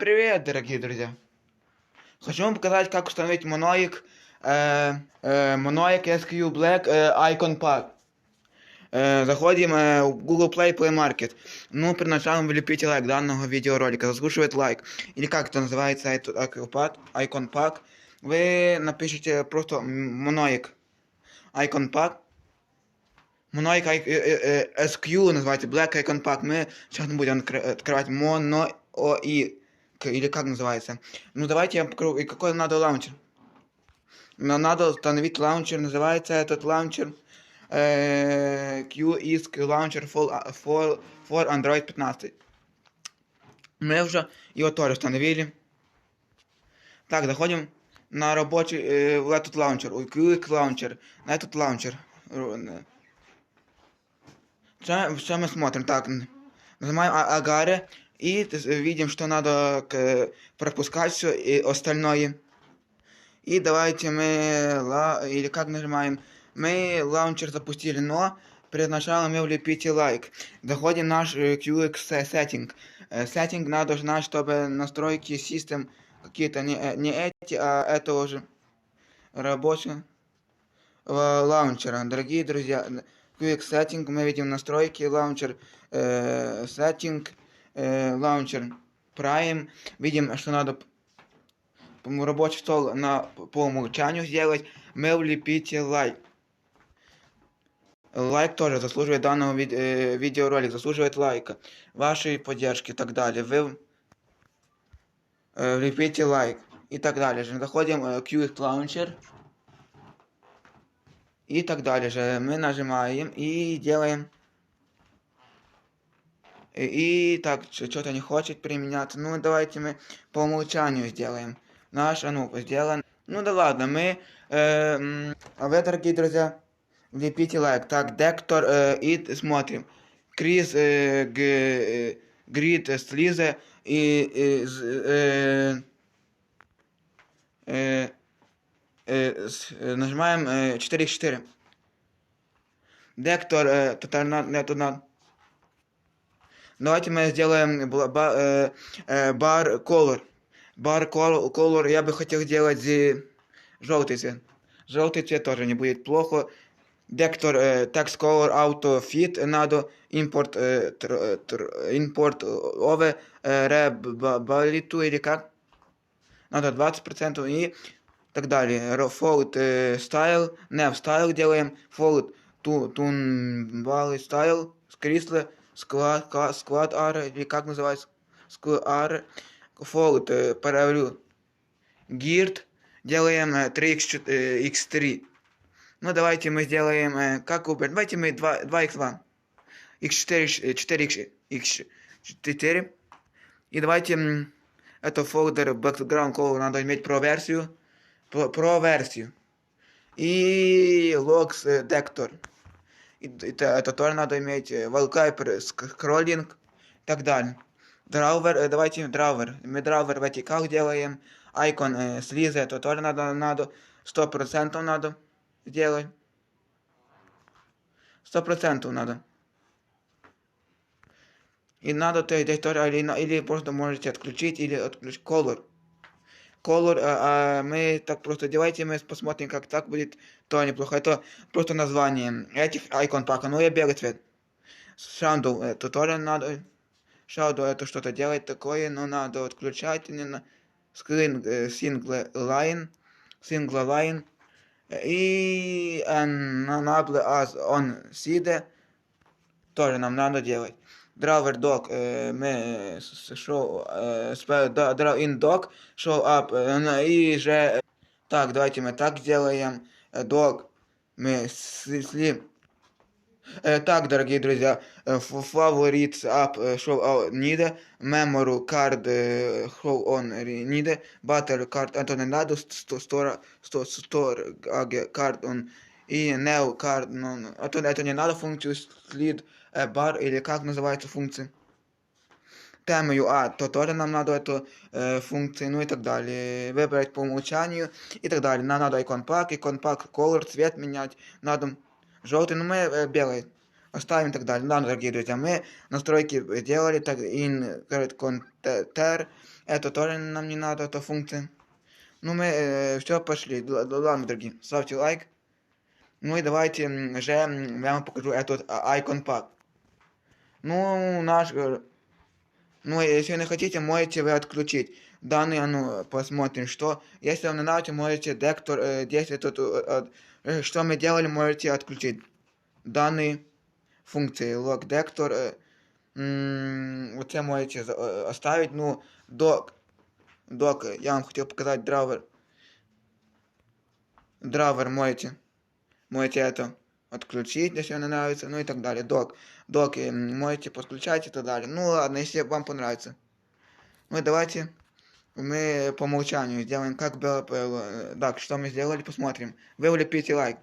Привет, дорогие друзья! Хочу вам показать, как установить Monoic, э, э, Monoic SQ Black э, Icon Pack. Э, заходим э, в Google Play Play Market. Ну, при начале вы лепите лайк данного видеоролика, заслуживает лайк. Или как это называется, этот Icon Pack, Icon Pack. Вы напишите просто Monoic Icon Pack. Monoic э, э, э, SQ называется Black Icon Pack. Мы сейчас не будем открывать Mono и Или как называется. Ну давайте я покажу, и какой надо лаунчер. Нам надо установить лаунчер, называется этот лаунчер э, QISC Launcher for, for, for Android 15. Мы уже его тоже установили. Так, заходим на рабочий, э, в этот лаунчер, QISC лаунчер, на этот лаунчер. Что, что мы смотрим? Так, нажимаем Агаре и видим, что надо пропускать все и остальное. И давайте мы, или как нажимаем, мы лаунчер запустили, но перед началом мы влепите лайк. Заходим наш QX setting. Setting надо знать, чтобы настройки систем какие-то не, не эти, а это уже рабочие лаунчера. Дорогие друзья, QX setting мы видим настройки лаунчер э, setting э, лаунчер Prime. Видим, что надо рабочий стол на, по умолчанию сделать. Мы влепите лайк. Лайк тоже заслуживает данного ви э, видеоролика, заслуживает лайка, вашей поддержки и так далее. Вы э, влепите лайк и так далее. Же. Заходим э, Qt Launcher и так далее. Же. Мы нажимаем и делаем и, так, что-то не хочет применяться. Ну, давайте мы по умолчанию сделаем. Наш, а ну, сделан. Ну да ладно, мы... Э, а вы, дорогие друзья, влепите лайк. Так, Дектор э, и смотрим. Крис, э, г, и... Нажимаем э, 4x4. Дектор, э, тотально, не, Давайте мы сделаем бар color. Бар color я бы хотел сделать желтый цвет. Желтый цвет тоже не будет плохо. Дектор text color auto fit надо import import over rebalitu или как. Надо 20% и так далее. Fold style, nav style делаем. Fold tune style, скрисло склад, склад R, или как называется, склад R, фолд, э, проверю, гирт, делаем 3x3. Э, ну, давайте мы сделаем, как убер, давайте мы 2, 2x2, x4, 4x, x4, и давайте это фолдер background color надо иметь про версию, про, про версию, и logs detector это, это тоже надо иметь, wallpaper, скроллинг и так далее. Драйвер, давайте драйвер. Мы драйвер в делаем. Айкон э, слиза, это тоже надо, надо, сто процентов надо сделать. Сто процентов надо. И надо то здесь тоже, или, или просто можете отключить, или отключить color color, а, а мы так просто давайте мы посмотрим, как так будет, то неплохо. Это просто название этих icon пака, ну я белый цвет. Shadow, это тоже надо. Shadow это что-то делать такое, но надо отключать именно screen э, single line, single line и enable as on side тоже нам надо делать. Driver dog ми show in dog show up и же так давайте мы так сделаем dog мы слим так, дорогие друзья, фаворит app show need, memory card show on need, battery card, это не надо, store, store card on и new card, ну, это, это не надо функцию слід бар или как называется функция. Темою А, то тоже нам надо эту э, функцию, ну и так далее. Выбрать по умолчанию и так далее. Нам надо икон пак, икон пак, color, цвет менять. Надо желтый, но мы э, белый оставим и так далее. Да, дорогие друзья, мы настройки делали, так, in, контер, Это тоже нам не надо, это функция. Ну, мы э, все пошли. Ладно, дорогие, ставьте лайк. Ну и давайте же я вам покажу этот а, Icon Pack. Ну, наш... э, Ну, если не хотите, можете вы отключить. Данный, а ну, посмотрим, что. Если вам не нравится, можете дектор, э, если тут, э, э, что мы делали, можете отключить. Данные функции. Лог дектор. Э, вот это можете э, оставить. Ну, док. Док, я вам хотел показать драйвер. Драйвер можете. Можете это отключить, если не нравится, ну и так далее. Док. Док э, можете подключать и так далее. Ну ладно, если вам понравится. Ну давайте мы по умолчанию сделаем, как было. э, Так, что мы сделали, посмотрим. Вы влепите лайк.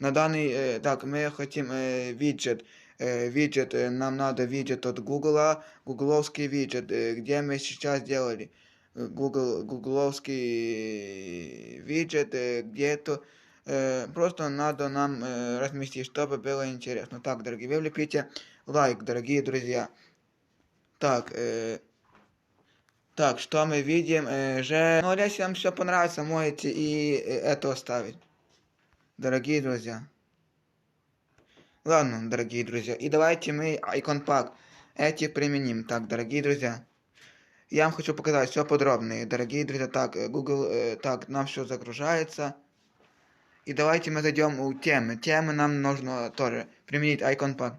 На данный, э, так, мы хотим э, виджет. Э, виджет, э, нам надо виджет от Гугла, гугловский виджет, э, где мы сейчас делали. Э, Google, гугловский виджет, э, где-то э, просто надо нам э, разместить, чтобы было интересно. Так, дорогие, вы влепите лайк, дорогие друзья. Так, э, так, что мы видим? Э, же... Ну, если вам все понравится, можете и э, это оставить. Дорогие друзья. Ладно, дорогие друзья. И давайте мы Icon Pack эти применим. Так, дорогие друзья. Я вам хочу показать все подробно. Дорогие друзья, так, э, Google, э, так, нам все загружается. И давайте мы зайдем у темы. Темы нам нужно тоже применить Icon Pack.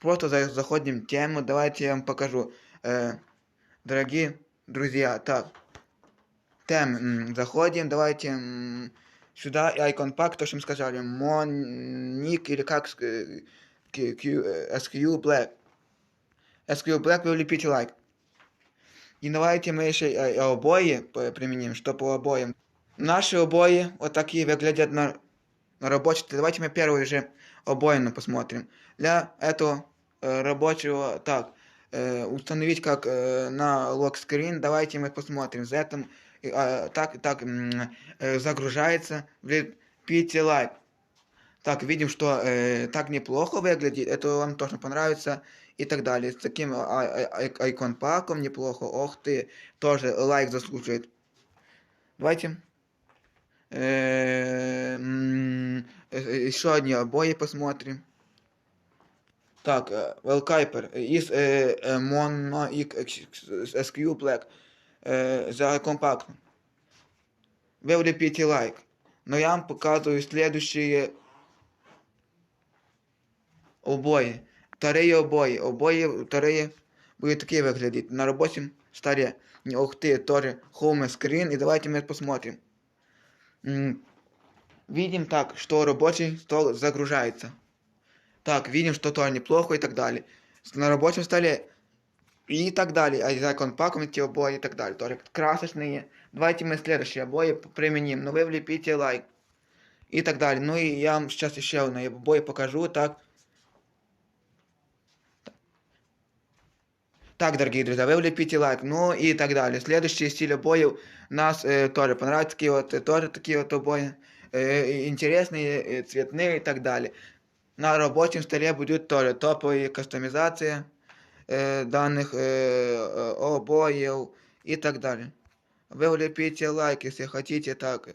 Просто за- заходим в тему. Давайте я вам покажу. Э, дорогие друзья, так. Тем, заходим, давайте сюда и Icon Pack, то, что мы сказали. Моник или как Q- Q- SQ Black. SQ Black вы влепите лайк. И давайте мы еще обои применим, что по обоям. Наши обои вот такие выглядят на, на рабочих. Давайте мы первые же обоины посмотрим. Для этого э, рабочего, так, э, установить как э, на локскрин, давайте мы посмотрим. За этим э, а, так, так э, загружается, влепите лайк. Так, видим, что э, так неплохо выглядит, это вам тоже понравится и так далее. С таким а, а, ай- айкон паком неплохо, ох ты, тоже лайк заслуживает. Давайте. Э, м, э, э, еще одни обои посмотрим. Так, э, Wellkeeper из э, э, Mono X SQ Black э, за компакт. Вы влепите лайк. Но я вам показываю следующие обои. Вторые обои. Обои вторые будут такие выглядеть. На рабочем столе. Не, Ух ты, тоже home screen. И давайте мы посмотрим. Видим так, что рабочий стол загружается. Так, видим, что тоже неплохо и так далее. На рабочем столе и так далее. А за компаком эти обои и так далее. Тоже красочные. Давайте мы следующие обои применим. Но вы влепите лайк. И так далее. Ну и я вам сейчас еще одно обои покажу. Так. Так, дорогие друзья, вы влепите лайк, ну и так далее. Следующий стиль обоев нас э, тоже понравится, такие вот, э, тоже такие вот обои. э, интересные, э, цветные и так далее. На рабочем столе будет тоже топовые кастомизации э, данных э, э, обоев и так далее. Вы влепите лайк, если хотите так.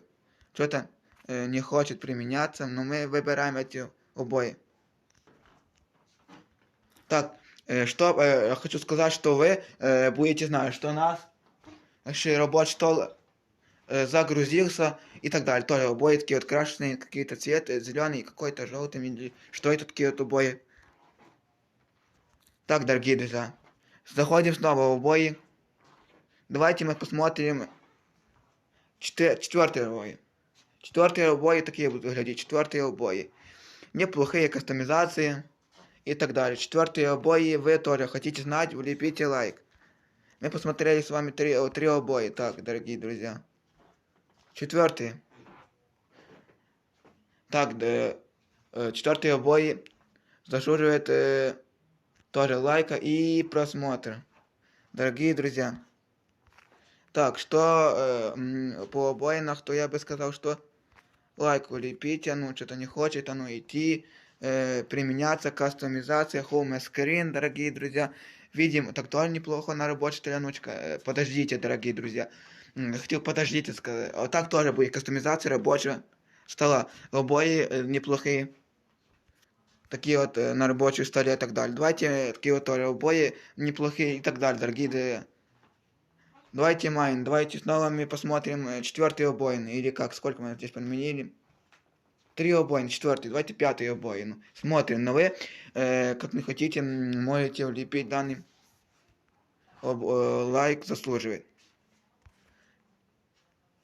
Что-то э, не хочет применяться, но мы выбираем эти обои. Так, что э, я хочу сказать, что вы э, будете знать, что у нас рабочий стол э, загрузился и так далее. Тоже обои такие вот красные, какие-то цветы, зеленый, какой-то желтый, что это такие вот обои. Так, дорогие друзья, заходим снова в обои. Давайте мы посмотрим четы- четвертые обои. Четвертые обои такие будут выглядеть, четвертые обои. Неплохие кастомизации и так далее. Четвертые обои вы тоже хотите знать, влепите лайк. Мы посмотрели с вами три, три обои. Так, дорогие друзья. Четвертые. Так, да, э, четвертые обои заслуживает э, тоже лайка и просмотра. Дорогие друзья. Так, что э, по обоинах, то я бы сказал, что лайк влепите, ну что-то не хочет оно идти, э, применяться, кастомизация, home screen, дорогие друзья. Видим, так тоже неплохо на рабочей стреляночка. Э, Подождите, дорогие друзья. Хотел подождите сказать. Вот так тоже будет кастомизация рабочего стола. Обои э, неплохие. Такие вот на рабочем столе и так далее. Давайте такие вот тоже обои неплохие и так далее, дорогие друзья. Давайте майн, давайте снова мы посмотрим четвертый обоин. Или как, сколько мы здесь подменили. Три обоин, четвертый, давайте пятый обоин. Смотрим, но вы, э, как не хотите, можете влепить данный об- э, лайк заслуживает.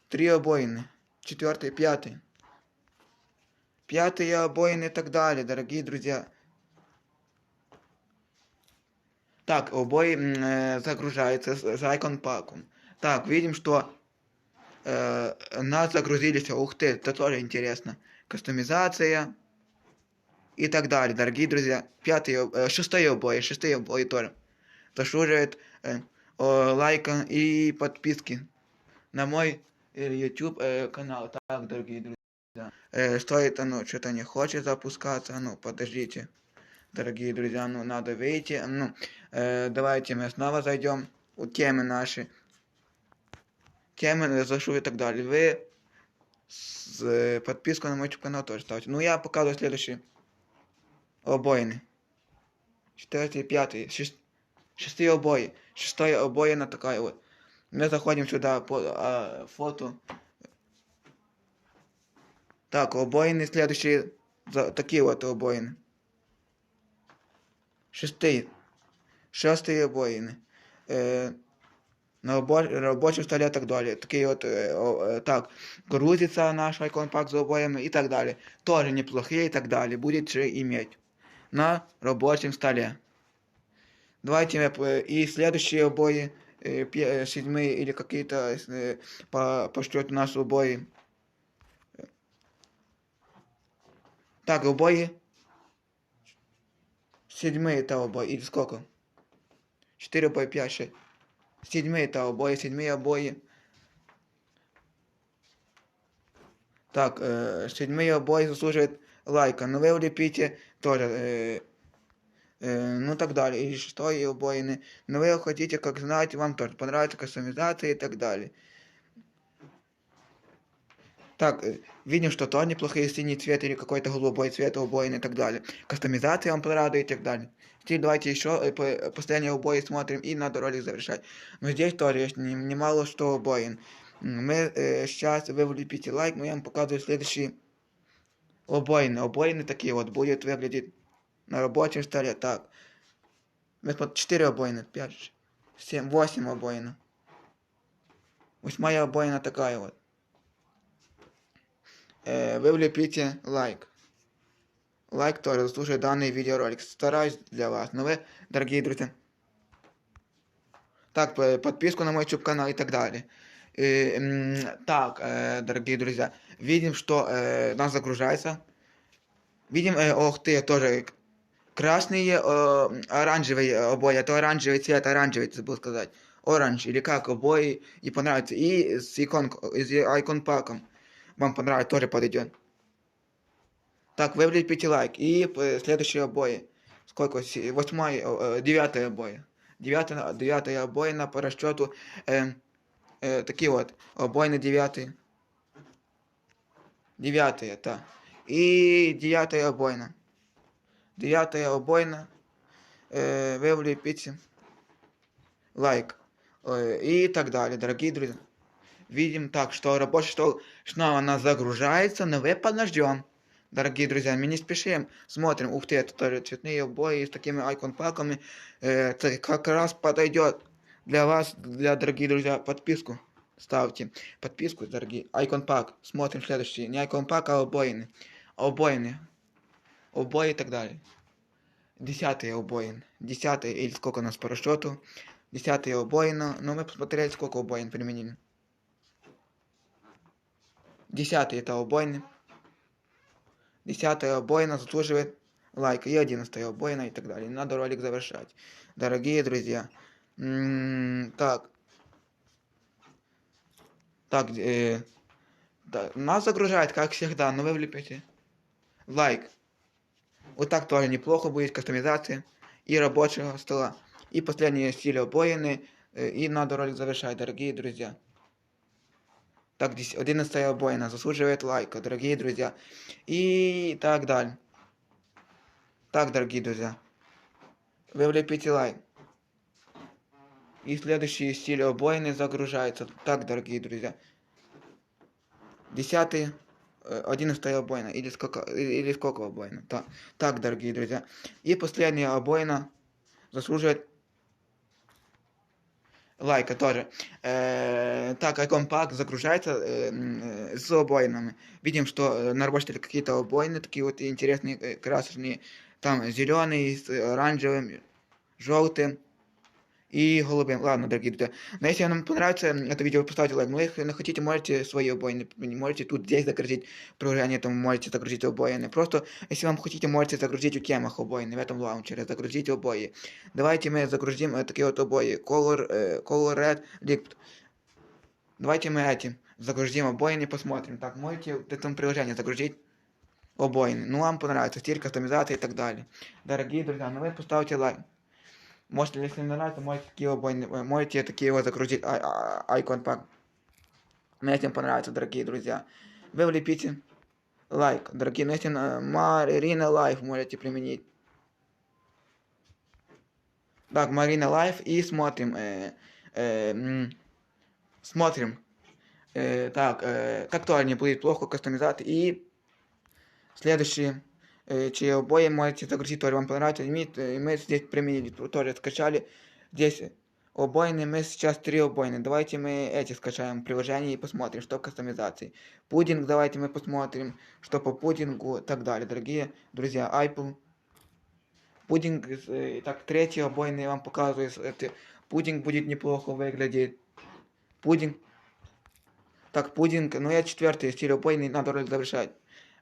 Три обоины. Четвертый, пятый. Пятый обоин и так далее, дорогие друзья. Так, обои э, загружаются с icon паком. Так, видим, что э, нас загрузились. Ух ты, это тоже интересно. Кастомизация и так далее, дорогие друзья. Пятый, э, шестой обои, шестые обои тоже. Заслуживает э, о, лайка и подписки на мой э, YouTube э, канал. Так, дорогие друзья. Э, что это, ну, что-то не хочет запускаться. Ну, подождите. Дорогие друзья, ну, надо выйти. Ну, э, давайте мы снова зайдем у темы наши. Темы, зашу и так далее. Вы с, э, подписку на мой YouTube канал тоже ставьте. Ну, я показываю следующие обоины. Четвертый, пятый, шест... шестые обои. Шестая обоина такая вот. Мы заходим сюда по а, фото. Так, обоины следующие. За, такие вот обоины. Шестые. Шестые обоины. Э, на рабо- рабочем столе и так далее. Такие вот, э, э, так, грузится наш icon пак за обоями и так далее. Тоже неплохие и так далее. Будет же иметь на рабочем столе. Давайте п- и следующие обои, э, э, седьмые или какие-то э, по, пошлет нас обои. Так, обои. Седьмые это обои. Или сколько? Четыре обои, пять, шесть. Седьмые это обои, седьмые обои. Так, э, седьмые обои заслуживают лайка. Но вы улепите тоже. Э, э, ну так далее. И шестой обоины. Но вы хотите, как знаете, вам тоже понравится кастомизация и так далее. Так, э, видим, что то неплохие синий цвет или какой-то голубой цвет обоин и так далее. Кастомизация вам понравится и так далее. Теперь давайте еще э, по- последние обои смотрим и надо ролик завершать. Но здесь тоже есть не- немало что обоин. Мы сейчас, вы влепите лайк, но я вам показываю следующие обоины. Обоины такие вот будет выглядеть на рабочем столе. Так, мы смотрим 4 обоины, 5, 7, 8 обоин. Восьмая обоина такая вот. Э, вы влепите лайк. Лайк тоже заслуживает данный видеоролик. Стараюсь для вас. Но вы, дорогие друзья, так, п- подписку на мой YouTube канал и так далее. Э, м, так, э, дорогие друзья, видим, что э, нас загружается. Видим, э, ох ты, тоже к- красные, э, оранжевые обои, это оранжевый цвет, оранжевый, забыл сказать. Оранж, или как, обои, и понравится. И с икон, с icon паком вам понравится, тоже подойдет. Так, вы влепите лайк. И э, следующие обои. Сколько? Се- Восьмой, э, девятый обои. Девятая, девятая обоина по расчету. Э, э, такие вот. Обоины девятый. Девятый, это. И девятая обоина. Девятая обоина. Э, вы влепите лайк. Э, и так далее, дорогие друзья. Видим так, что рабочий стол снова нас загружается, но вы подождем. Дорогие друзья, мы не спешим, смотрим, ух ты, это тоже цветные обои с такими айкон-паками, э, это как раз подойдет для вас, для дорогие друзья, подписку ставьте, подписку, дорогие, айкон-пак, смотрим следующий, не айкон-пак, а обоины, обоины, обои и так далее. Десятый обоин, десятый, или сколько у нас по расчету, десятый обоина, но мы посмотрели, сколько обоин применили. Десятый это обоины. Десятая обоина заслуживает лайка. И одиннадцатая обоина и так далее. Надо ролик завершать. Дорогие друзья. Так. Так, э, да, нас загружает, как всегда, но вы влепите лайк. Вот так тоже неплохо будет кастомизация и рабочего стола. И последний стиль обоины. Э, и надо ролик завершать, дорогие друзья. Так, 11 обоина заслуживает лайка, дорогие друзья. И так далее. Так, дорогие друзья. Вы влепите лайк. И следующий стиль обоины загружается. Так, дорогие друзья. Десятый, э, одиннадцатая обойна. Или сколько, или сколько обойна. Так, так, дорогие друзья. И последняя обойна заслуживает лайка тоже. Э, так, как пак загружается э, с обойнами. Видим, что наработали какие-то обойны, такие вот интересные, э, красочные. Там зеленый с оранжевым, желтым и голубым. Ладно, дорогие друзья. Но если вам понравится это видео, поставьте лайк. Но если не хотите, можете свои обоины. Можете тут здесь загрузить приложение, там можете загрузить обоины. Просто, если вам хотите, можете загрузить у темах обоины в этом лаунчере. Загрузить обои. Давайте мы загрузим э, такие вот обои. Color, э, color Red Liquid. Давайте мы эти загрузим обоины и посмотрим. Так, можете в этом приложении загрузить обоины. Ну, вам понравится стиль, кастомизация и так далее. Дорогие друзья, ну вы поставьте лайк. Можете, если не нравится, можете такие обои, можете такие вот загрузить Icon Pack. Мне этим понравится, дорогие друзья. Вы влепите лайк, дорогие. Но если на Марина Лайф можете применить. Так, Марина Лайф и смотрим. Э, э, смотрим. Э, так, э, как то не будет плохо кастомизации. И следующий Э, чьи обои можете загрузить, тоже вам понравится. И и мы здесь применили, тоже скачали. Здесь обойные, мы сейчас три обойные. Давайте мы эти скачаем приложение и посмотрим, что кастомизации. Пудинг, давайте мы посмотрим, что по пудингу и так далее. Дорогие друзья, Apple. Пудинг, э, так, третий обойный вам показываю. Это, пудинг будет неплохо выглядеть. Пудинг. Так, пудинг, ну я четвертый стиль обойный, надо завершать.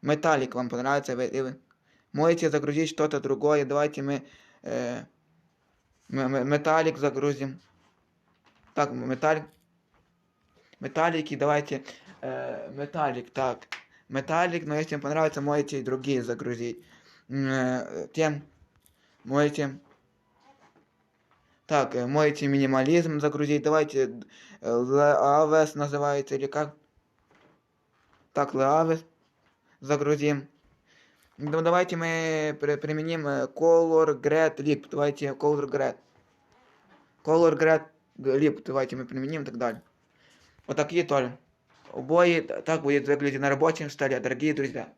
Металлик вам понравится, вы, Можете загрузить что-то другое. Давайте мы э, металлик загрузим. Так, металлик. Металлики, давайте. Э, металлик, так. Металлик, но если вам понравится, можете и другие загрузить. Э, тем можете... Так, э, можете минимализм загрузить. Давайте Лавес называется или как? Так, Лавес загрузим. Ну, давайте мы применим э, Color Grad Lip. Давайте Color Grad. Color Grad Lip. Давайте мы применим и так далее. Вот такие тоже. Обои так будет выглядеть на рабочем столе, дорогие друзья.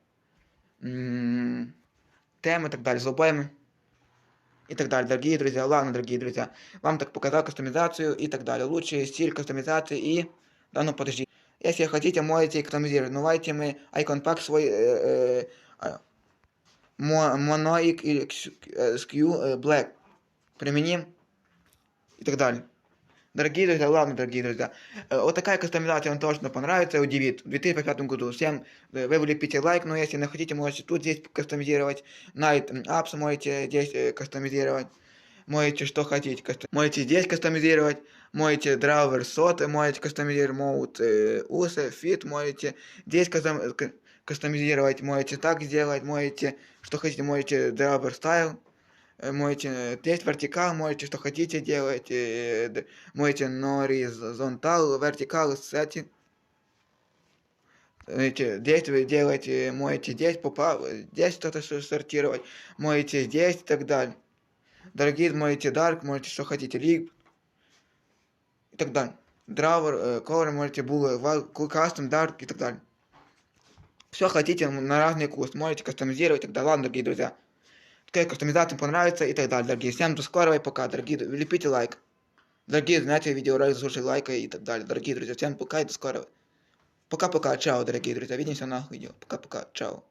М-м-м. Темы и так далее, с обоями. И так далее, дорогие друзья. Ладно, дорогие друзья. Вам так показал кастомизацию и так далее. Лучший стиль кастомизации и... Да ну подожди. Если хотите, можете кастомизировать. Ну, давайте мы Icon Pack свой... Э, э, Monoic или SQ Black применим и так далее. Дорогие друзья, ладно, дорогие друзья. Вот такая кастомизация вам точно понравится и удивит. В 2005 году всем вы влепите лайк, но если не хотите, можете тут здесь кастомизировать. Night Apps можете здесь кастомизировать. Можете что хотите. Кастом... Можете здесь кастомизировать. Можете драйвер SOT, можете кастомизировать mode USA, Fit, можете здесь кастомизировать кастомизировать, можете так сделать, можете, что хотите, можете Drawber Style, э, можете тест вертикал, можете что хотите делать, э, можете горизонтал, вертикал, сетинг. Здесь вы делаете, можете здесь попав, здесь что-то сортировать, можете здесь и так далее. Дорогие, можете Dark, можете что хотите, League и так далее. Драйвер, Color, можете Bull, Custom, Dark и так далее все хотите на разный вкус, можете кастомизировать, тогда ладно, дорогие друзья. Какая кастомизация понравится и так далее, дорогие. Всем до скорого и пока, дорогие, лепите лайк. Дорогие, знаете, видеоролик, слушай лайка и так далее. Дорогие друзья, всем пока и до скорого. Пока-пока, чао, дорогие друзья. Увидимся на видео. Пока-пока, чао.